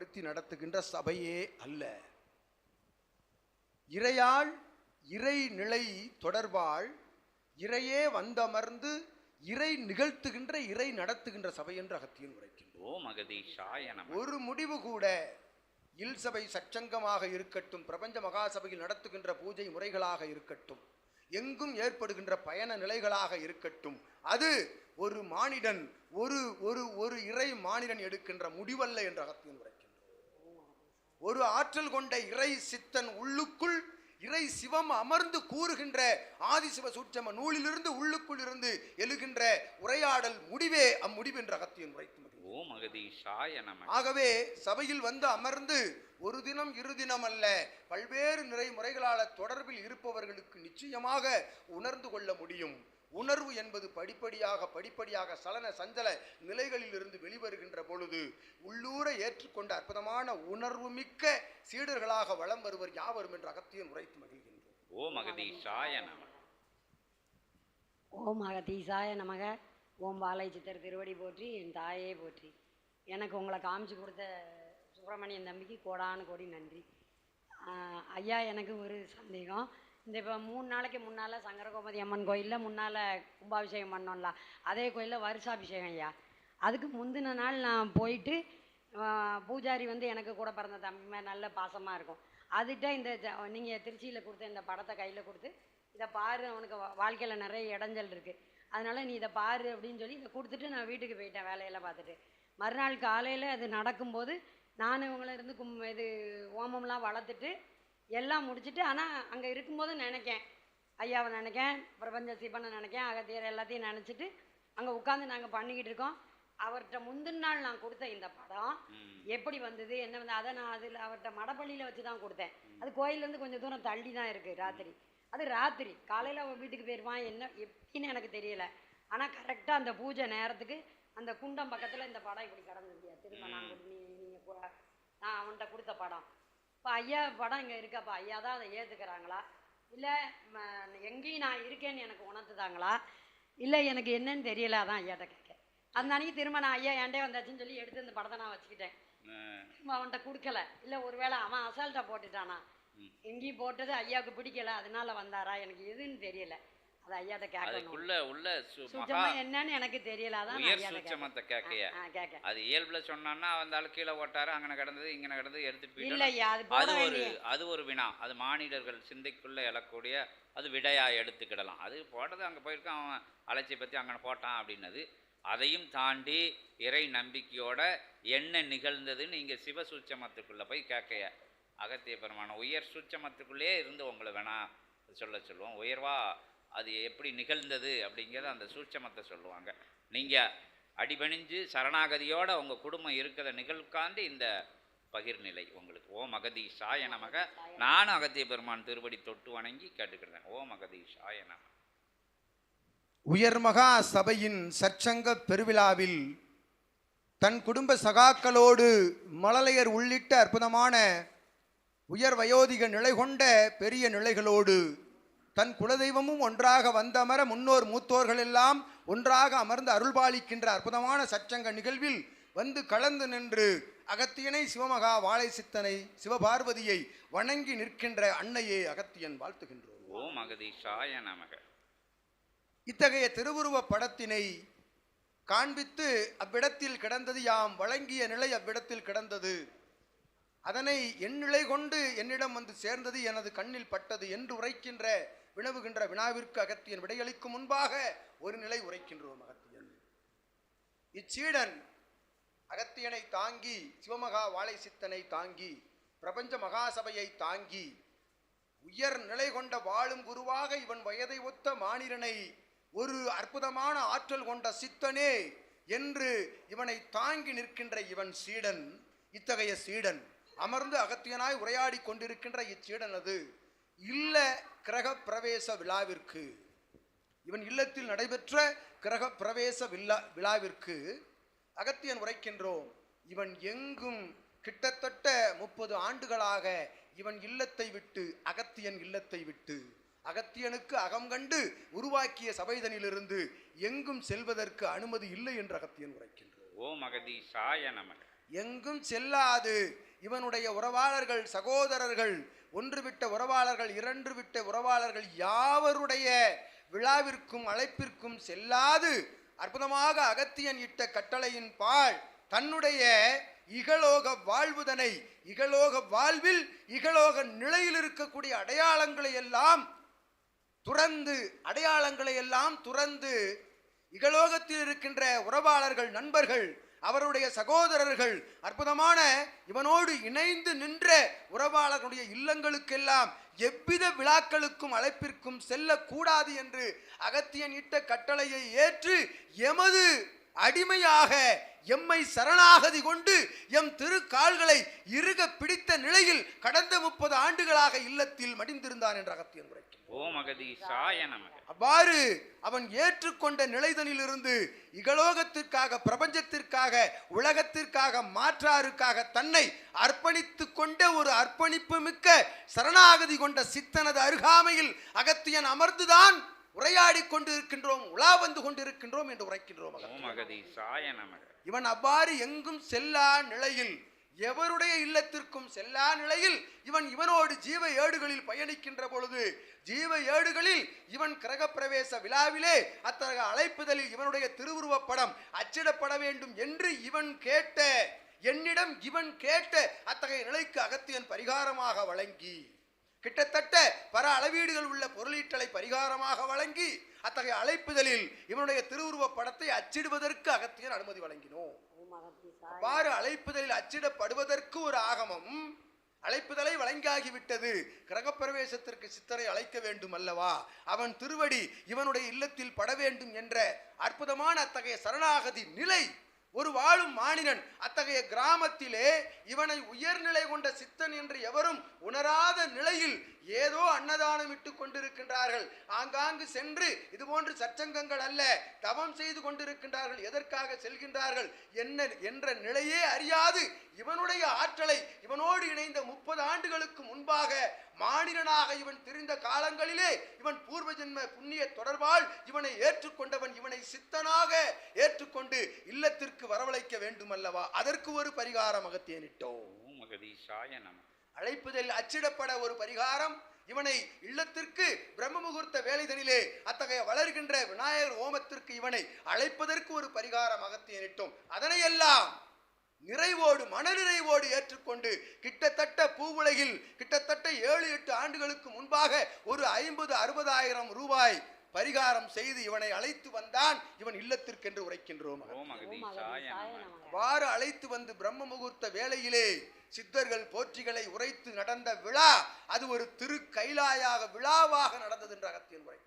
ஏற்படுத்தி நடத்துகின்ற சபையே அல்ல. இறையாள் இறை நிலை தொடர்பால் இறையே வந்தமர்ந்து இறை நிகழ்த்துகின்ற இறை நடத்துகின்ற சபை என்று அகத்தியன் உரைக்கின்றோம் அகதீஷாய ஒரு முடிவு கூட இல் சபை சச்சங்கமாக இருக்கட்டும் பிரபஞ்ச மகாசபையில் நடத்துகின்ற பூஜை முறைகளாக இருக்கட்டும் எங்கும் ஏற்படுகின்ற பயண நிலைகளாக இருக்கட்டும் அது ஒரு மானிடன் ஒரு ஒரு ஒரு இறை மானிடன் எடுக்கின்ற முடிவல்ல என்று அகத்தியன் உரைக்கின்றோம் ஒரு ஆற்றல் கொண்ட இறை சித்தன் உள்ளுக்குள் இறை சிவம் அமர்ந்து கூறுகின்ற ஆதிசிவ சூட்சம நூலிலிருந்து உள்ளுக்குள் இருந்து எழுகின்ற உரையாடல் முடிவே அம்முடிவு என்று அகத்தியன் உரைத்து. ஓம் அகதீஷாய நம ஆகவே சபையில் வந்து அமர்ந்து ஒரு தினம் இரு தினம் அல்ல பல்வேறு நிறை முறைகளால தொடர்பில் இருப்பவர்களுக்கு நிச்சயமாக உணர்ந்து கொள்ள முடியும் உணர்வு என்பது படிப்படியாக படிப்படியாக சலன சஞ்சல நிலைகளில் இருந்து வெளிவருகின்ற பொழுது உள்ளூர ஏற்றுக்கொண்ட அற்புதமான உணர்வு மிக்க சீடர்களாக வலம் வருவர் யாவரும் என்று அகத்தியன் உரைத்து மகிழ்கின்றோம். ஓம் அகதீஷாய நம. ஓம் அகதீசாய நமக. ஓம் பாலை சித்தர் திருவடி போற்றி என் தாயே போற்றி. எனக்கு உங்களை காமிச்சு கொடுத்த சுப்பிரமணியன் தம்பிக்கு கோடானு கோடி நன்றி. ஆஹ் ஐயா எனக்கு ஒரு சந்தேகம். இந்த இப்போ மூணு நாளைக்கு முன்னால் சங்கரகோமதி அம்மன் கோயிலில் முன்னால் கும்பாபிஷேகம் பண்ணோம்ல. அதே கோயிலில் வருஷாபிஷேகம் ஐயா. அதுக்கு முந்தின நாள் நான் போயிட்டு பூஜாரி வந்து எனக்கு கூட பிறந்த தம்பி நல்ல பாசமாக இருக்கும். அதுகிட்ட இந்த நீங்கள் திருச்சியில் கொடுத்த இந்த படத்தை கையில் கொடுத்து இதை பாரு அவனுக்கு வாழ்க்கையில் நிறைய இடைஞ்சல் இருக்குது அதனால் நீ இதை பாரு அப்படின்னு சொல்லி இதை கொடுத்துட்டு நான் வீட்டுக்கு போயிட்டேன் வேலையெல்லாம் பார்த்துட்டு. மறுநாள் காலையில் அது நடக்கும்போது நான் இவங்கள இருந்து கும் இது ஓமம்லாம் வளர்த்துட்டு எல்லாம் முடிச்சுட்டு ஆனால் அங்கே இருக்கும்போது நினைக்கேன். ஐயாவை நினைக்கேன் பிரபஞ்ச சிவனை நினைக்கேன் அகத்தியர் எல்லாத்தையும் நினச்சிட்டு அங்கே உட்காந்து நாங்கள் பண்ணிக்கிட்டு இருக்கோம். அவர்கிட்ட முந்தின நாள் நான் கொடுத்த இந்த படம். எப்படி வந்தது என்ன வந்து அதை நான் அதில் அவர்கிட்ட மடப்பள்ளியில் வச்சு தான் கொடுத்தேன். அது கோயிலேருந்து கொஞ்சம் தூரம் தள்ளி தான் இருக்குது ராத்திரி. அது ராத்திரி. காலையில் அவன் வீட்டுக்கு போயிடுவான் என்ன எப்படின்னு எனக்கு தெரியல. ஆனால் கரெக்டாக அந்த பூஜை நேரத்துக்கு அந்த குண்டம் பக்கத்தில் இந்த படம் இப்படி கடந்துருக்கியா திரும்ப நான் நீ நீங்கள் நான் அவன்கிட்ட கொடுத்த படம். இப்போ ஐயா படம் இங்கே இருக்கப்பா ஐயா தான் அதை ஏற்றுக்கிறாங்களா இல்லை எங்கேயும் நான் இருக்கேன்னு எனக்கு உணர்த்துதாங்களா? இல்லை எனக்கு என்னன்னு தெரியல. அதான் ஐயாட்ட கேட்க அந்த அன்னைக்கு திரும்ப நான் ஐயா என்கிட்டே வந்தாச்சுன்னு சொல்லி எடுத்து இந்த படத்தை நான் வச்சுக்கிட்டேன். திரும்ப அவன்கிட்ட கொடுக்கல. இல்லை ஒருவேளை அவன் அசால்ட்டாக போட்டுட்டானா. எங்கேயும் போட்டது ஐயாவுக்கு பிடிக்கல. அதனால வந்தாரா? எனக்கு எதுன்னு தெரியல. அது ஐயாட்ட கேட்கணும் அதுக்குள்ள உள்ள சு- மகா சுத்தமா என்னன்னு எனக்கு தெரியல. அதான் நான் உயர். சூட்சமத்தை கேட்கைய அது இயல்புல சொன்னான்னா அந்த ஆளு கீழே ஓட்டாரு அங்கன கிடந்தது இங்கன கிடந்தது எடுத்துட்டு இல்ல அது ஒரு அது ஒரு வினா. அது மானிடர்கள் சிந்தைக்குள்ள எழக்கூடிய அது விடையா எடுத்துக்கிடலாம். அது போட்டது அங்கே போயிருக்கான் அவன் அலட்சிய பற்றி அங்கே போட்டான் அப்படின்னது. அதையும் தாண்டி இறை நம்பிக்கையோட என்ன நிகழ்ந்ததுன்னு இங்கே சிவ சூட்சமத்துக்குள்ளே போய் கேட்கைய. அகத்திய பெருமான உயர் சூட்சமத்துக்குள்ளே இருந்து உங்களை வேணா சொல்ல சொல்லுவோம். உயர்வா அது எப்படி நிகழ்ந்தது அப்படிங்கிறத அந்த சூட்சமத்தை சொல்லுவாங்க. நீங்கள் அடிபணிஞ்சு சரணாகதியோடு உங்கள் குடும்பம் இருக்கிற நிகழ்காண்டி இந்த பகிர்நிலை உங்களுக்கு. ஓம் அகதீஷாய நமக. நானும் அகத்திய பெருமான் திருவடி தொட்டு வணங்கி கேட்டுக்கிறேன் ஓம் அகதீஷாய நமக. உயர்மகா சபையின் சற்சங்க பெருவிழாவில் தன் குடும்ப சகாக்களோடு மழலையர் உள்ளிட்ட அற்புதமான உயர் வயோதிக நிலை கொண்ட பெரிய நிலைகளோடு தன் குலதெய்வமும் ஒன்றாக வந்தமர முன்னோர் மூத்தோர்கள் எல்லாம் ஒன்றாக அமர்ந்து அருள்பாலிக்கின்ற அற்புதமான சச்சங்க நிகழ்வில் வந்து கலந்து நின்று அகத்தியனை சிவமகா வாழை சித்தனை சிவபார்வதியை வணங்கி நிற்கின்ற அன்னையே அகத்தியன் வாழ்த்துகின்றோம். ஓம் அகதீஷாய நமக. இத்தகைய திருவுருவப் படத்தினை காண்பித்து அவ்விடத்தில் கிடந்தது யாம் வழங்கிய நிலை அவ்விடத்தில் கிடந்தது. அதனை என் நிலை கொண்டு என்னிடம் வந்து சேர்ந்தது எனது கண்ணில் பட்டது என்று உரைக்கின்ற வினவுகின்ற வினாவிற்கு அகத்தியன் விடையளிக்கு முன்பாக ஒரு நிலை உரைக்கின்றோம் அகத்தியன். இச்சீடன் அகத்தியனை தாங்கி சிவமகா வாழை சித்தனை தாங்கி பிரபஞ்ச மகாசபையை தாங்கி உயர் நிலை கொண்ட வாழும் குருவாக இவன் வயதை ஒத்த மானிரனை ஒரு அற்புதமான ஆற்றல் கொண்ட சித்தனே என்று இவனை தாங்கி நிற்கின்ற இவன் சீடன் இத்தகைய சீடன். அமர்ந்து அகத்தியனாய் உரையாடி கொண்டிருக்கின்ற இச்சீடனது இல்லை கிரக பிரவேச விழாவிற்கு இவன் இல்லத்தில் நடைபெற்ற கிரக பிரவேச விழா விழாவிற்கு அகத்தியன் உரைக்கின்றோம். இவன் எங்கும் கிட்டத்தட்ட முப்பது ஆண்டுகளாக இவன் இல்லத்தை விட்டு அகத்தியன் இல்லத்தை விட்டு அகத்தியனுக்கு அகம் கண்டு உருவாக்கிய சபைதனிலிருந்து எங்கும் செல்வதற்கு அனுமதி இல்லை என்று அகத்தியன் உரைக்கின்றோம் ஓம் அகதீஷாய நமக. எங்கும் செல்லாது இவனுடைய உறவாளர்கள் சகோதரர்கள் ஒன்று விட்ட உறவாளர்கள் இரண்டு விட்ட உறவாளர்கள் யாவருடைய விழாவிற்கும் அழைப்பிற்கும் செல்லாது. அற்புதமாக அகத்தியன் இட்ட கட்டளையின் பால் தன்னுடைய இகலோக வாழ்வுதனை இகலோக வாழ்வில் இகலோக நிலையில் இருக்கக்கூடிய அடையாளங்களை எல்லாம் துறந்து அடையாளங்களை எல்லாம் துறந்து இகலோகத்தில் இருக்கின்ற உறவாளர்கள் நண்பர்கள் அவருடைய சகோதரர்கள் அற்புதமான இவனோடு இணைந்து நின்ற உறவாளர்களுடைய இல்லங்களுக்கெல்லாம் எவ்வித விழாக்களுக்கும் அழைப்பிற்கும் செல்லக்கூடாது என்று அகத்தியன் இட்ட கட்டளையை ஏற்று எமது அடிமையாக எம்மை சரணாகதி கொண்டு எம் திருக்கால்களை இறுக பிடித்த நிலையில் கடந்த முப்பது ஆண்டுகளாக இல்லத்தில் மடிந்திருந்தான் என்று அகத்தியன் நமக. அவ்வாறு அவன் ஏற்றுக்கொண்ட நிலைதனிலிருந்து இகலோகத்திற்காக பிரபஞ்சத்திற்காக உலகத்திற்காக மாற்றாருக்காக தன்னை அர்ப்பணித்துக் கொண்ட ஒரு அர்ப்பணிப்பு மிக்க சரணாகதி கொண்ட சித்தனது அருகாமையில் அகத்தியன் அமர்ந்துதான் உரையாடி கொண்டிருக்கின்றோம் உலா வந்து கொண்டிருக்கின்றோம் என்று உரைக்கின்றோம் இவன் அவ்வாறு எங்கும் செல்லா நிலையில் எவருடைய இல்லத்திற்கும் செல்லா நிலையில் இவன் இவனோடு ஜீவ ஏடுகளில் பயணிக்கின்ற பொழுது ஜீவ ஏடுகளில் இவன் கிரகப்பிரவேச விழாவிலே அத்தகைய அழைப்புதலில் இவனுடைய திருவுருவப் படம் அச்சிடப்பட வேண்டும் என்று இவன் கேட்ட என்னிடம் இவன் கேட்ட அத்தகைய நிலைக்கு அகத்தியன் பரிகாரமாக வழங்கி. கிட்டத்தட்ட பல அளவீடுகள் உள்ள பொருளீட்டலை பரிகாரமாக வழங்கி அத்தகைய அழைப்புதலில் இவனுடைய திருவுருவப் படத்தை அச்சிடுவதற்கு அகத்தியன் அனுமதி வழங்கினோம். அவ்வாறு அழைப்புதலில் அச்சிடப்படுவதற்கு ஒரு ஆகமம் அழைப்புதலை வழங்கியாகிவிட்டது. கிரகப்பிரவேசத்திற்கு சித்தரை அழைக்க வேண்டும் அல்லவா அவன் திருவடி இவனுடைய இல்லத்தில் பட வேண்டும் என்ற அற்புதமான அத்தகைய சரணாகதி நிலை ஒரு வாழும் மானினன் அத்தகைய கிராமத்திலே இவனை உயர்நிலை கொண்ட சித்தன் என்று எவரும் உணராத நிலையில் ஏதோ அன்னதானம் இட்டு கொண்டிருக்கின்றார்கள். ஆங்காங்கு சென்று இது போன்று சச்சங்கங்கள் அல்ல தவம் செய்து கொண்டிருக்கின்றார்கள். எதற்காக செல்கின்றார்கள் என்ன என்ற நிலையே அறியாது. இவனுடைய ஆற்றலை இவனோடு இணைந்த முப்பது ஆண்டுகளுக்கு முன்பாக மானிடனாக இவன் தெரிந்த காலங்களிலே இவன் பூர்வ ஜென்ம புண்ணிய தொடர்பால் இவனை ஏற்றுக்கொண்டவன் இவனை சித்தனாக ஏற்றுக்கொண்டு இல்லத்திற்கு வரவழைக்க வேண்டும் அல்லவா அதற்கு ஒரு பரிகாரம் அகத்தேனிட்டோம் மகதீஷாய அகதீஷாய அழைப்புதல் அச்சிடப்பட ஒரு பரிகாரம். இவனை இல்லத்திற்கு பிரம்ம முகூர்த்த வேலைதனிலே அத்தகைய வளர்கின்ற விநாயகர் ஓமத்திற்கு இவனை அழைப்பதற்கு ஒரு பரிகாரம் அகத்தியனிட்டோம் அதனையெல்லாம் நிறைவோடு மனநிறைவோடு ஏற்றுக்கொண்டு கிட்டத்தட்ட பூவுலகில் கிட்டத்தட்ட ஏழு எட்டு ஆண்டுகளுக்கு முன்பாக ஒரு ஐம்பது அறுபதாயிரம் ரூபாய் பரிகாரம் செய்து இவனை அழைத்து வந்தான். இவன் இல்லத்திற்கென்று உரைக்கின்றோம். அவ்வாறு அழைத்து வந்து பிரம்ம முகூர்த்த வேளையிலே சித்தர்கள் போற்றிகளை உரைத்து நடந்த விழா அது ஒரு திரு கைலாயாக விழாவாக நடந்தது என்று அகத்தியன் நமக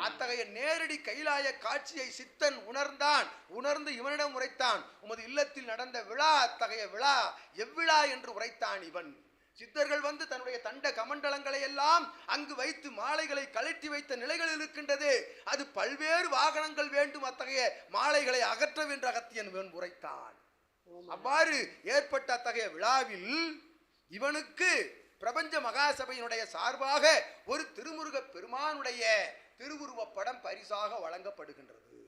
அத்தகைய நேரடி கைலாய காட்சியை சித்தன் உணர்ந்தான். உணர்ந்து இவனிடம் உரைத்தான் உமது இல்லத்தில் நடந்த விழா அத்தகைய விழா எவ்விழா? என்று உரைத்தான் இவன். சித்தர்கள் வந்து தன்னுடைய தண்ட கமண்டலங்களை எல்லாம் அங்கு வைத்து மாலைகளை கழற்றி வைத்த நிலைகள் இருக்கின்றது. அது பல்வேறு வாகனங்கள் வேண்டும் அத்தகைய மாலைகளை அகற்றவென்று அகத்தியன் இவன் உரைத்தான். அவ்வாறு ஏற்பட்ட அத்தகைய விழாவில் இவனுக்கு பிரபஞ்ச மகாசபையினுடைய சார்பாக ஒரு திருமுருக பெருமானுடைய திருவுருவப் படம் பரிசாக வழங்கப்படுகின்றது.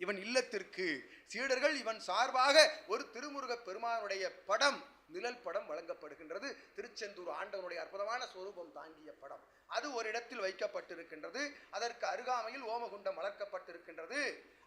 இவன் இல்லத்திற்கு சீடர்கள் இவன் சார்பாக ஒரு திருமுருக பெருமானுடைய படம் நிழல் படம் வழங்கப்படுகின்றது. திருச்செந்தூர் ஆண்டவனுடைய அற்புதமான ஸ்வரூபம் தாங்கிய படம். அது ஒரு இடத்தில் வைக்கப்பட்டிருக்கின்றது. அதற்கு அருகாமையில் ஓமகுண்டம் வளர்க்கப்பட்டிருக்கின்றது.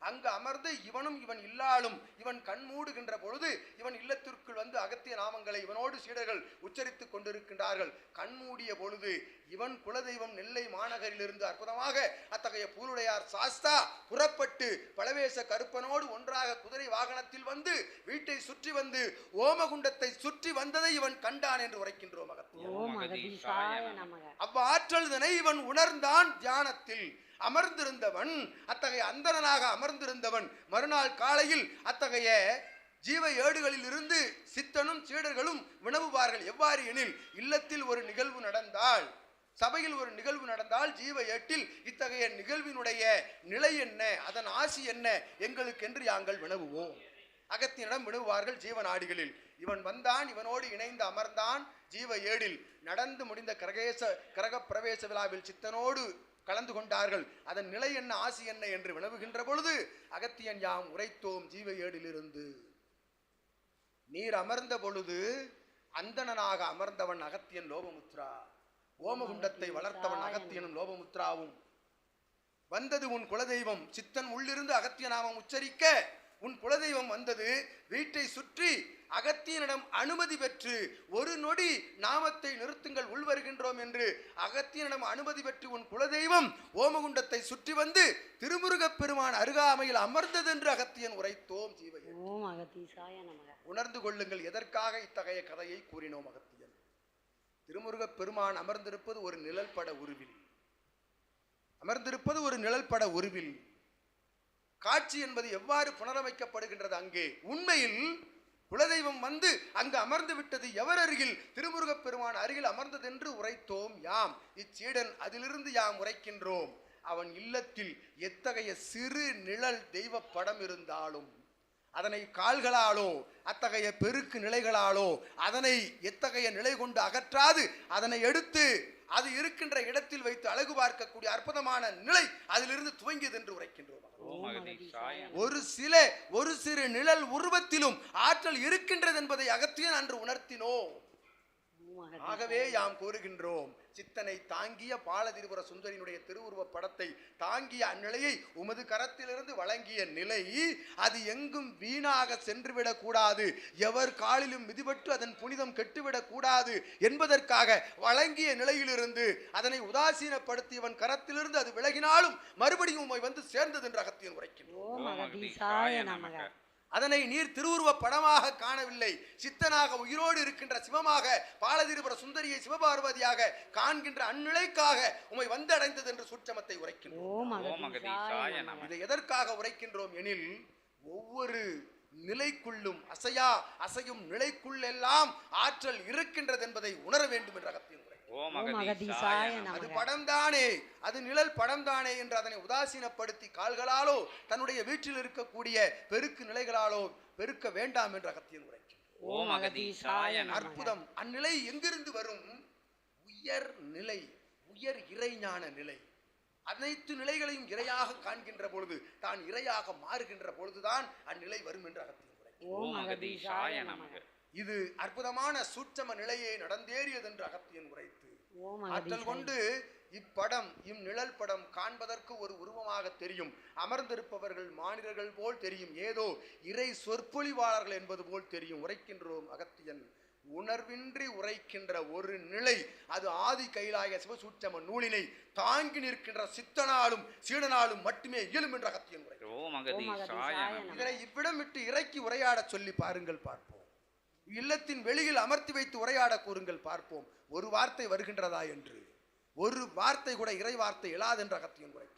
அங்கு அமர்ந்து இவனும் இவன் இல்லாலும் இவன் கண் மூடுகின்ற பொழுது இவன் இல்லத்திற்குள் வந்து அகத்திய நாமங்களை இவனோடு சீடர்கள் உச்சரித்துக் கொண்டிருக்கின்றார்கள். கண் மூடிய பொழுது இவன் குலதெய்வம் நெல்லை மாநகரிலிருந்து அற்புதமாக அத்தகைய பூலுடையார் சாஸ்தா புறப்பட்டு பழவேச கருப்பனோடு ஒன்றாக குதிரை வாகனத்தில் வந்து வீட்டை சுற்றி வந்து ஓமகுண்டத்தை சுற்றி வந்ததை இவன் கண்டான் என்று உரைக்கின்றோம் அகத்தியன் ஓம் அகத்தீசாய இவன் உணர்ந்தான் தியானத்தில். அமர்ந்திருந்தவன் அத்தகைய அந்தரனாக அமர்ந்திருந்தவன் மறுநாள் காலையில் அத்தகைய ஜீவ ஏடுகளில் இருந்து சித்தனும் சீடர்களும் வினவுவார்கள். எவ்வாறு எனில் இல்லத்தில் ஒரு நிகழ்வு நடந்தால் சபையில் ஒரு நிகழ்வு நடந்தால் ஜீவ ஏட்டில் இத்தகைய நிகழ்வினுடைய நிலை என்ன அதன் ஆசி என்ன எங்களுக்கென்று யாங்கள் வினவுவோம். அகத்தியனிடம் வினவுவார்கள் ஜீவநாடிகளில் இவன் வந்தான் இவனோடு இணைந்து அமர்ந்தான். ஜீவ ஏடில் நடந்து முடிந்த கிரகேச கிரக பிரவேச விழாவில் சித்தனோடு கலந்து கொண்டார்கள். அதன் நிலை என்ன ஆசி என்ன என்று வினவுகின்ற பொழுது அகத்தியன் யாம் உரைத்தோம் ஜீவ ஏடிலிருந்து நீர் அமர்ந்த பொழுது அந்தணனாக அமர்ந்தவன் அகத்தியன் லோபமுத்ரா. ஓமகுண்டத்தை வளர்த்தவன் அகத்தியனும் லோபமுத்ராவும். வந்தது உன் குலதெய்வம். சித்தன் உள்ளிருந்து அகத்திய நாமம் உச்சரிக்க உன் குலதெய்வம் வந்தது வீட்டை சுற்றி அகத்தியனிடம் அனுமதி பெற்று ஒரு நொடி நாமத்தை நிறுத்துங்கள் உள்வருகின்றோம் என்று அகத்தியனிடம் அனுமதி பெற்று உன் குலதெய்வம் ஓமகுண்டத்தை சுற்றி வந்து திருமுருகப் பெருமான் அருகாமையில் அமர்ந்தது என்று அகத்தியன் உரைத்தோம் நமக. உணர்ந்து கொள்ளுங்கள் எதற்காக இத்தகைய கதையை கூறினோம் அகத்தியன்? திருமுருகப் பெருமான் அமர்ந்திருப்பது ஒரு நிழல்பட உருவில். அமர்ந்திருப்பது ஒரு நிழல்பட உருவில். காட்சி என்பது எவ்வாறு புனரமைக்கப்படுகின்றது அங்கே? உண்மையில் குலதெய்வம் வந்து அங்கு அமர்ந்து விட்டது எவர் அருகில்? திருமுருகப் பெருமான் அருகில் அமர்ந்ததென்று உரைத்தோம் யாம். இச்சீடன் அதிலிருந்து யாம் உரைக்கின்றோம். அவன் இல்லத்தில் எத்தகைய சிறு நிழல் தெய்வ படம் இருந்தாலும் அதனை கால்களாலோ அத்தகைய பெருக்கு நிலைகளாலோ அதனை எத்தகைய நிலை கொண்டு அகற்றாது அதனை எடுத்து அது இருக்கின்ற இடத்தில் வைத்து அழகு பார்க்கக்கூடிய அற்புதமான நிலை அதிலிருந்து துவங்கியது என்று உரைக்கின்றோம். ஒரு சில ஒரு சிறு நிழல் உருவத்திலும் ஆற்றல் இருக்கின்றது என்பதை அகத்தியன் அன்று உணர்த்தினோம் ஆகவே யாம் கூறுகின்றோம் சித்தனை தாங்கிய பாலதிரிபுர சுந்தரியினுடைய திருவுருவ படத்தை தாங்கிய அந்நிலையை உமது கரத்திலிருந்து வழங்கிய நிலை அது எங்கும் வீணாக சென்றுவிடக் கூடாது எவர் காலிலும் மிதிபட்டு அதன் புனிதம் கெட்டுவிடக் கூடாது என்பதற்காக வழங்கிய நிலையிலிருந்து அதனை உதாசீனப்படுத்தியவன் கரத்திலிருந்து அது விலகினாலும் மறுபடியும் உம்மை வந்து சேர்ந்தது என்று அகத்தியன் உரைக்கின்றோம் அதனை நீர் திருவுருவ படமாக காணவில்லை. சித்தனாக உயிரோடு இருக்கின்ற சிவமாக பாலதிருபுர சுந்தரியை சிவபார்வதியாக காண்கின்ற அந்நிலைக்காக உமை வந்தடைந்தது என்று சூட்சமத்தை உரைக்கின்றோம். இதை எதற்காக உரைக்கின்றோம் எனில் ஒவ்வொரு நிலைக்குள்ளும் அசையா அசையும் நிலைக்குள்ளெல்லாம் ஆற்றல் இருக்கின்றது என்பதை உணர வேண்டும் என்ற அகத்தியம் ஓம் அகதீசாய. அது நமக படம்தானே அது நிழல் படம்தானே என்று அதனை உதாசீனப்படுத்தி கால்களாலோ தன்னுடைய வீட்டில் இருக்கக்கூடிய பெருக்கு நிலைகளாலோ பெருக்க வேண்டாம் என்ற அகத்தியம் உரைக்கின்றோம் ஓம் அகதீஷாய நமக. அற்புதம் அந்நிலை எங்கிருந்து வரும் உயர் நிலை உயர் இறைஞான நிலை அனைத்து நிலைகளையும் இறையாக காண்கின்ற பொழுது தான் இறையாக மாறுகின்ற பொழுதுதான் அந்நிலை வரும் என்று அகத்தியம் உரைக்கின்றோம் ஓம் அகதீசாய நமக. இது அற்புதமான சூட்சம நிலையை நடந்தேறியது என்று அகத்தியன் உரைத்து ஆற்றல் கொண்டு இப்படம் இந்நிழல் படம் காண்பதற்கு ஒரு உருவமாக தெரியும். அமர்ந்திருப்பவர்கள் மானிடர்கள் போல் தெரியும். ஏதோ இறை சொற்பொழிவாளர்கள் என்பது போல் தெரியும். உரைக்கின்றோம் அகத்தியன். உணர்வின்றி உரைக்கின்ற ஒரு நிலை அது ஆதி கைலாய சிவசூட்சம நூலினை தாங்கி நிற்கின்ற சித்தனாலும் சீடனாலும் மட்டுமே இயலும் என்ற அகத்தியன் உரை. இதனை இவ்விடம் விட்டு இறக்கி உரையாடச் சொல்லி பாருங்கள் பார்ப்போம். இல்லத்தின் வெளியில் அமர்த்தி வைத்து உரையாட கூறுங்கள் பார்ப்போம். ஒரு வார்த்தை வருகின்றதா என்று? ஒரு வார்த்தை கூட இறை வார்த்தை எழாது என்ற அகத்தியம் உரைக்கும்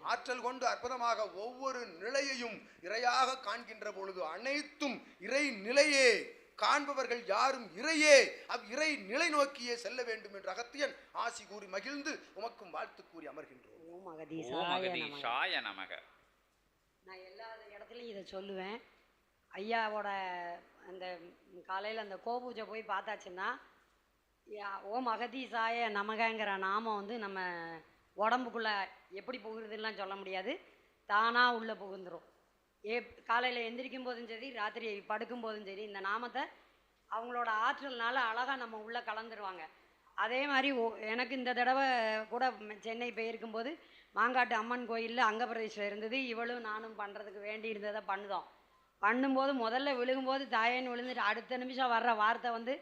ஆற்றல் கொண்டு அற்புதமாக ஒவ்வொரு நிலையையும் இறையாக காண்கின்ற பொழுது அனைத்தும் இறை நிலையே. காண்பவர்கள் யாரும் இறையே. அவ் இறை நிலை நோக்கியே செல்ல வேண்டும் என்ற அகத்தியன் ஆசி கூறி மகிழ்ந்து உமக்கும் வாழ்த்து கூறி அமர்கின்றோம். ஓம் அகதீசாய நமக. நான் எல்லா இடத்துலையும் இதை சொல்லுவேன். ஐயாவோட அந்த காலையில் அந்த கோபூஜை போய் பார்த்தாச்சுன்னா ஓம் அகதீசாய நமகங்கிற நாமம் வந்து நம்ம உடம்புக்குள்ளே எப்படி புகுறதுலாம் சொல்ல முடியாது. தானாக உள்ளே புகுந்துடும் ஏ காலையில் எந்திரிக்கும் போதும் சரி ராத்திரி படுக்கும் போதும் சரி இந்த நாமத்தை அவங்களோட ஆற்றல்னால அழகாக நம்ம உள்ளே கலந்துருவாங்க. அதே மாதிரி எனக்கு இந்த தடவை கூட சென்னை போயிருக்கும்போது மாங்காட்டு அம்மன் கோயிலில் அங்கப்பிரதேசம் இருந்தது. இவளும் நானும் பண்ணுறதுக்கு வேண்டி இருந்ததை பண்ணுதோம். பண்ணும்போது முதல்ல விழுகும்போது தாயேன்னு விழுந்துட்டு அடுத்த நிமிஷம் வர்ற வார்த்தை வந்து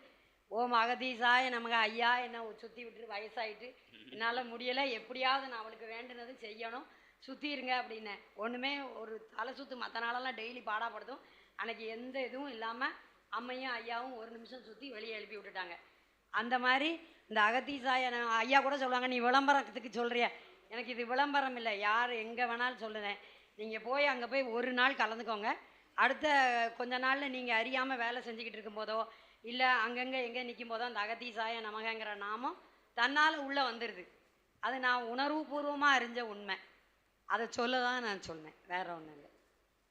ஓம் அகதீசாய நமக்கு ஐயா என்ன சுற்றி விட்டுட்டு வயசாயிட்டு என்னால் முடியலை எப்படியாவது நான் அவளுக்கு வேண்டுனது செய்யணும் சுற்றி இருங்க அப்படின்னேன் ஒன்றுமே ஒரு தலை சுற்று மற்ற நாளெல்லாம் டெய்லி பாடாப்படுத்தும். அன்னைக்கு எந்த இதுவும் இல்லாமல் அம்மையும் ஐயாவும் ஒரு நிமிஷம் சுற்றி வெளியே எழுப்பி விட்டுட்டாங்க. அந்த மாதிரி இந்த அகத்தீசாய ஐயா கூட சொல்லுவாங்க நீ விளம்பரத்துக்கு சொல்கிறிய எனக்கு இது விளம்பரம் இல்லை. யார் எங்கே வேணாலும் சொல்லுதேன் நீங்கள் போய் அங்கே போய் ஒரு நாள் கலந்துக்கோங்க. அடுத்த கொஞ்ச நாளில் நீங்கள் அறியாமல் வேலை செஞ்சுக்கிட்டு இருக்கும்போதோ இல்லை அங்கங்கே எங்கே நிற்கும் போதோ அந்த அகத்தீசாய நமகங்கிற நாமம் தன்னால் உள்ளே வந்துடுது அது நான் உணர்வுபூர்வமாக அறிஞ்ச உண்மை. அதை சொல்ல தான் நான் சொன்னேன். வேற ஒன்றும் இல்லை.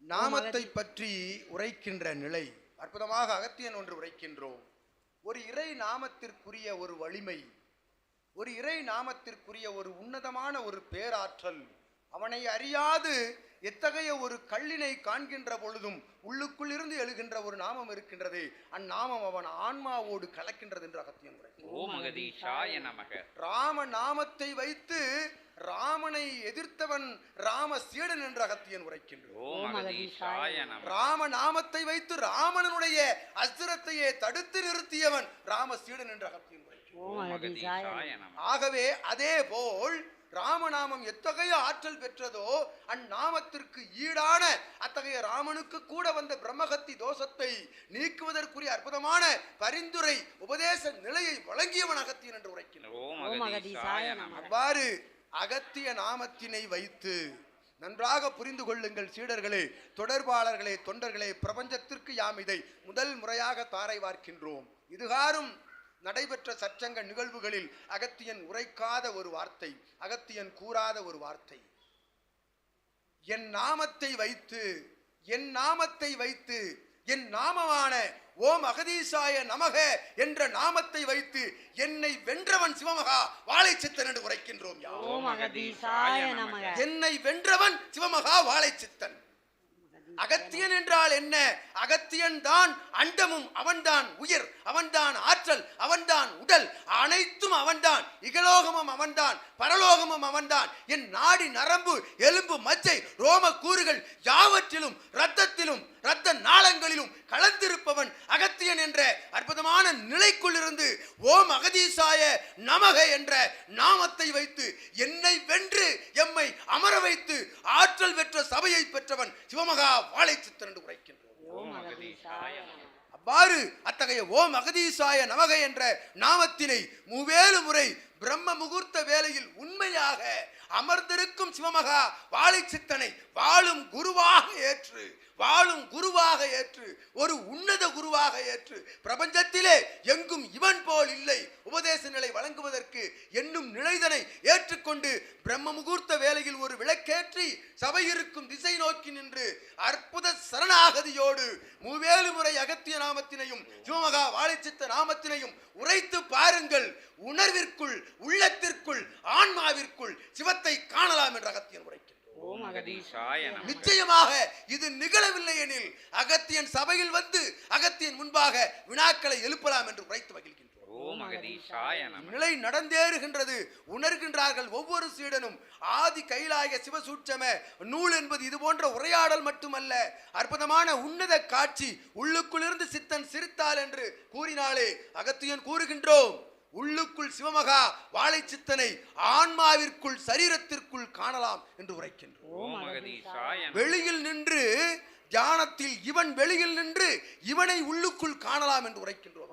நாமத்தை பற்றி உரைக்கின்ற நிலை அற்புதமாக அகத்தியன் ஒன்று உரைக்கின்றோம். ஒரு இறை நாமத்திற்குரிய ஒரு வலிமை ஒரு இறை நாமத்திற்குரிய ஒரு உன்னதமான ஒரு பேராற்றல் அவனை அறியாது எத்தகைய ஒரு கல்லினை காண்கின்ற பொழுதும் உள்ளுக்குள் இருந்து எழுகின்ற ஒரு நாமம் இருக்கின்றது. அந்நாமம் அவன் ஆன்மாவோடு கலக்கின்றது என்று அகத்தியன் உரை ராம நாமத்தை வைத்து ராமனை எதிர்த்தவன் ராம சீடன் என்று அகத்தியன் உரைக்கின்றான். ராம நாமத்தை வைத்து ராமனுடைய அஸ்திரத்தையே தடுத்து நிறுத்தியவன் ராம சீடன் என்று அகத்தியன் உரைக்கின்றான். ஆகவே அதே போல் ராமநாமம் எத்தகைய ஆற்றல் பெற்றதோ அந்நாமத்திற்கு ஈடான அத்தகைய ராமனுக்கு கூட வந்த பிரம்மகத்தி தோஷத்தை நீக்குவதற்குரிய அற்புதமான பரிந்துரை உபதேச நிலையை வழங்கியவன் அகத்தியன் என்று நமக அவ்வாறு அகத்திய நாமத்தினை வைத்து நன்றாக புரிந்து கொள்ளுங்கள் சீடர்களே தொடர்பாளர்களே தொண்டர்களே பிரபஞ்சத்திற்கு யாம் இதை முதல் முறையாக தாரை வார்க்கின்றோம். இதுகாரும் நடைபெற்ற சச்சங்க நிகழ்வுகளில் அகத்தியன் உரைக்காத ஒரு வார்த்தை அகத்தியன் கூறாத ஒரு வார்த்தை. என் நாமத்தை வைத்து என் நாமத்தை வைத்து என் நாமமான ஓம் அகதீசாய நமக என்ற நாமத்தை வைத்து என்னை வென்றவன் சிவமகா வாழைச்சித்தன் என்று உரைக்கின்றோம் என்னை வென்றவன் சிவமகா வாழைச்சித்தன். அகத்தியன் என்றால் என்ன? அகத்தியன் தான் அண்டமும் அவன்தான் உயிர் அவன்தான் ஆற்றல் அவன்தான் உடல் அனைத்தும் அவன்தான் இகலோகமும் அவன்தான் பரலோகமும் அவன்தான். என் நாடி நரம்பு எலும்பு மச்சை ரோம கூறுகள் யாவற்றிலும் இரத்தத்திலும் இரத்த நாளங்களிலும் கலந்திருப்பவன் அகத்தியன் என்ற அற்புதமான நிலைக்குள்ளிருந்து ஓம் அகதீசாய நமக என்ற நாமத்தை வைத்து என்னை வென்று அமர வைத்து ஆற்றல் பெற்ற சபையை பெற்றவன் சிவமகா வாழைச்சித்தன் என்று உரைக்கின்றோம். ஓம் அகதீசாய நமக அவ்வாறு அத்தகைய ஓம் அகதீசாய நமக என்ற நாமத்தினை மூவேலு முறை பிரம்ம முகூர்த்த வேளையில் உண்மையாக அமர்ந்திருக்கும் சிவமகா வாழைச்சித்தனை வாழும் குருவாக ஏற்று வாழும் குருவாக ஏற்று ஒரு உன்னத குருவாக ஏற்று பிரபஞ்சத்திலே எங்கும் இவன் போல் இல்லை. உபதேச நிலை வழங்குவதற்கு என்னும் நிலைதனை ஏற்றுக்கொண்டு பிரம்ம முகூர்த்த வேலையில் ஒரு விளக்கேற்றி சபை இருக்கும் திசை நோக்கி நின்று அற்புத சரணாகதியோடு மூவேலு முறை அகத்திய நாமத்தினையும் சிவமகா வாழைச்சித்த நாமத்தினையும் உரைத்து பாருங்கள். உணர்விற்குள் உள்ளத்திற்குள் ஆன்மாவிற்குள் சிவத்தை காணலாம் என்று அகத்தியன் உரைக்கிறார். ஓம் அகதீஷாய நமக. நிச்சயமாக இது நிகழவில்லை எனில் அகத்தியன் சபையில் வந்து அகத்தியன் முன்பாக வினாக்களை எழுப்பலாம் என்று உரைத்து மகிழ்கின்றோம். நிலை நடந்தேறுகின்றது. உணர்கின்றார்கள் ஒவ்வொரு சீடனும். ஆதி கைலாய சிவசூட்சம நூல் என்பது இது போன்ற உரையாடல் மட்டுமல்ல அற்புதமான உன்னத காட்சி உள்ளுக்குள்ளிருந்து சித்தன் சிரித்தாள் என்று கூறினாலே அகத்தியன் கூறுகின்றோம். உள்ளுக்குள் சிவமகா வாழை சித்தனை ஆன்மாவிற்குள் சரீரத்திற்குள் காணலாம் என்று உரைக்கின்றோம் வெளியில் நின்று தியானத்தில் இவன் வெளியில் நின்று இவனை உள்ளுக்குள் காணலாம் என்று உரைக்கின்றோம்.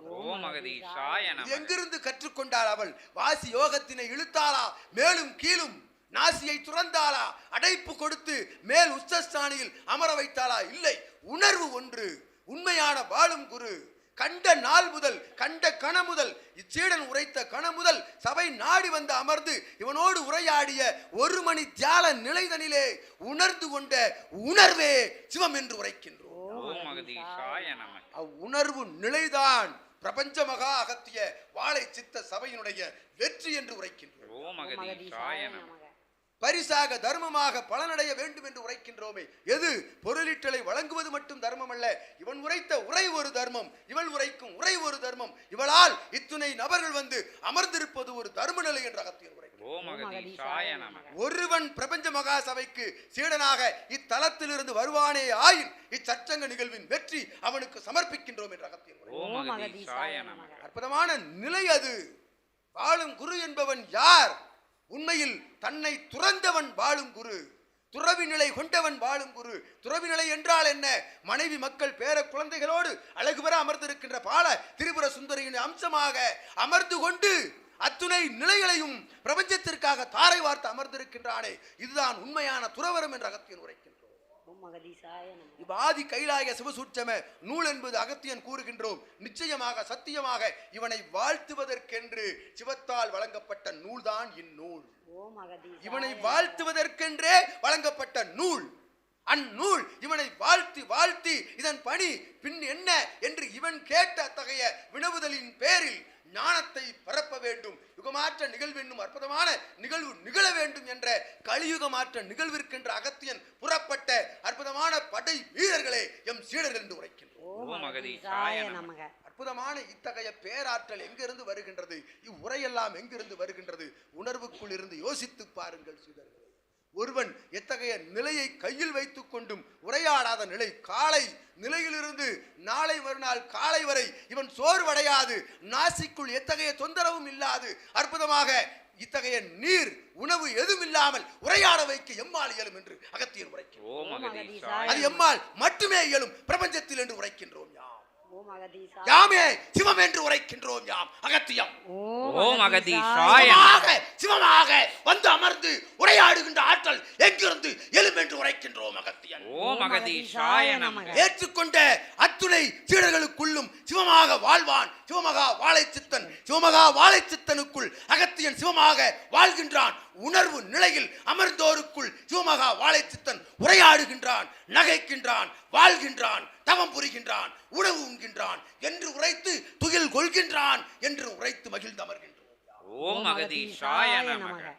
எங்கிருந்து கற்றுக்கொண்டாள் அவள்? வாசி யோகத்தினை இழுத்தாளா? மேலும் கீழும் நாசியை துறந்தாளா? அடைப்பு கொடுத்து மேல் உச்சஸ்தானியில் அமர வைத்தாளா? இல்லை உணர்வு ஒன்று உண்மையான வாழும் குரு கண்ட நாள் முதல் கண்ட கண முதல் இச்சீடன் உரைத்த கண முதல் சபை நாடி வந்து அமர்ந்து இவனோடு உரையாடிய ஒரு மணி தியால நிலைதனிலே உணர்ந்து கொண்ட உணர்வே சிவம் என்று உரைக்கின்றோம். அவ்வுணர்வு நிலைதான் பிரபஞ்ச மகா அகத்திய வாழை சித்த சபையினுடைய வெற்றி என்று உரைக்கின்றோம். பரிசாக தர்மமாக பலனடைய வேண்டும் என்று உரைக்கின்றோமே. எது? பொருளீட்டலை வழங்குவது மட்டும் தர்மம் அல்ல இவன் உரைத்த உரை ஒரு தர்மம் இவள் உரைக்கும் உரை ஒரு தர்மம். இவளால் இத்துணை நபர்கள் வந்து அமர்ந்திருப்பது ஒரு தர்ம நிலை என்று அகத்தியர் நமக. ஒருவன் பிரபஞ்ச மகா சபைக்கு சீடனாக இத்தலத்திலிருந்து வருவானே ஆயின் இச்சச்சங்க நிகழ்வின் வெற்றி அவனுக்கு சமர்ப்பிக்கின்றோம் என்று அகத்தியர் உரை அற்புதமான நிலை அது. வாழும் குரு என்பவன் யார்? உண்மையில் தன்னை துறந்தவன் வாழும் குரு துறவி நிலை கொண்டவன் வாழும் குரு. துறவி நிலை என்றால் என்ன? மனைவி மக்கள் பேர குழந்தைகளோடு அழகு பெற அமர்ந்திருக்கின்ற பால திரிபுர சுந்தரியின் அம்சமாக அமர்ந்து கொண்டு அத்துணை நிலைகளையும் பிரபஞ்சத்திற்காக தாரை வார்த்து அமர்ந்திருக்கின்றானே. இதுதான் உண்மையான துறவரம் என்ற அகத்தியன் உரைக்கிறார் இவ்வாதி கைலாய சிவசூட்சம நூல் என்பது அகத்தியன் கூறுகின்றோம். நிச்சயமாக சத்தியமாக இவனை வாழ்த்துவதற்கென்று சிவத்தால் வழங்கப்பட்ட நூல்தான் இந்நூல். இவனை வாழ்த்துவதற்கென்றே வழங்கப்பட்ட நூல். அந்நூல் இவனை வாழ்த்தி வாழ்த்தி இதன் பணி பின் என்ன என்று இவன் கேட்ட அத்தகைய வினவுதலின் பேரில் ஞானத்தை பரப்ப வேண்டும். யுகமாற்ற நிகழ்வு என்னும் அற்புதமான நிகழ்வு நிகழ வேண்டும் என்ற கலியுகமாற்ற நிகழ்விற்கென்ற அகத்தியன் புறப்பட்ட அற்புதமான படை வீரர்களே எம் சீடர்கள் என்று உரைக்கின்றோம் அற்புதமான இத்தகைய பேராற்றல் எங்கிருந்து வருகின்றது? இவ்வுரையெல்லாம் எங்கிருந்து வருகின்றது? உணர்வுக்குள் இருந்து யோசித்து பாருங்கள் சீடர்களே. ஒருவன் எத்தகைய நிலையை கையில் வைத்துக் கொண்டும் உரையாடாத நிலை காலை நிலையிலிருந்து நாளை மறுநாள் காலை வரை இவன் சோர்வடையாது நாசிக்குள் எத்தகைய தொந்தரவும் இல்லாது அற்புதமாக இத்தகைய நீர் உணவு எதுவும் இல்லாமல் உரையாட வைக்க எம்மால் இயலும் என்று அகத்தியர் உரைக்கிறோம் அது எம்மால் மட்டுமே இயலும் பிரபஞ்சத்தில் என்று உரைக்கின்றோம் ஓம் அகதீசாய யாமே சிவம் என்று உரைக்கின்றோம் யாம். அகத்தியம். ஓம் அகதீசாய சிவமாக சிவமாக வந்து அமர்ந்து உரையாடுகின்ற ஆற்றல் எங்கிருந்து எழும் என்று உரைக்கின்றோம் அகத்தியன். ஓம் அகதீசாய நமக ஏற்றுக்கொண்ட அத்துணை சீடர்களுக்குள்ளும் சிவமாக வாழ்வான். சிவமகா வாழைச்சித்தன். சிவமகா வாழைச்சித்தனுக்குள் அகத்தியன் சிவமாக வாழ்கின்றான். உணர்வு நிலையில் அமர்ந்தோருக்குள் சிவமகா வாழைச்சித்தன் உரையாடுகின்றான் நகைக்கின்றான் வாழ்கின்றான். தவம் புரிகின்றான் உணவு உண்கின்றான் என்று உரைத்து துயில் கொள்கின்றான் என்று உரைத்து மகிழ்ந்து அமர்கின்றோம். ஓம் அகதீசாய நமக.